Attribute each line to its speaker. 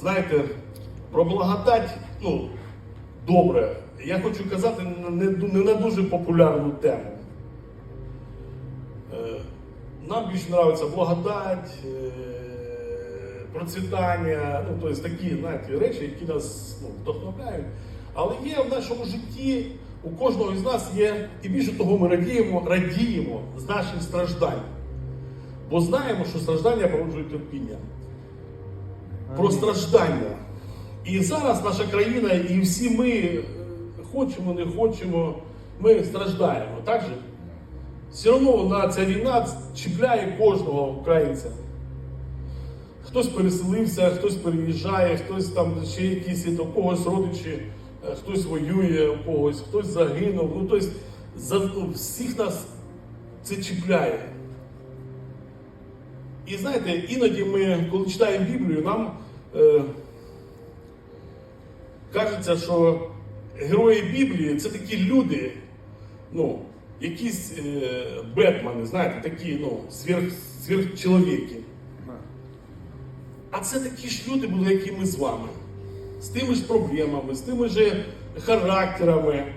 Speaker 1: знаєте, про благодать, ну, добре. Я хочу казати не, не на дуже популярну тему. Е, Нам більше подобається благодать, е, процвітання, ну, тобто такі знаєте, речі, які нас ну, вдохновляють. Але є в нашому житті, у кожного із нас є, і більше того, ми радіємо, радіємо з наших страждань. Бо знаємо, що страждання породжують терпіння. Про страждання. І зараз наша країна, і всі ми е, хочемо, не хочемо, ми страждаємо. Так же? Все одно вона, ця війна чіпляє кожного українця. Хтось переселився, хтось переїжджає, хтось там ще якісь у когось родичі, е, хтось воює у когось, хтось загинув. Ну, тобто, за, ну, всіх нас це чіпляє. І знаєте, іноді ми, коли читаємо Біблію, нам е, кажеться, що герої Біблії це такі люди, ну, якісь е, Бетмани, знаєте, такі ну, сверх, сверхчоловіки. А це такі ж люди були, як і ми з вами. З тими ж проблемами, з тими ж характерами.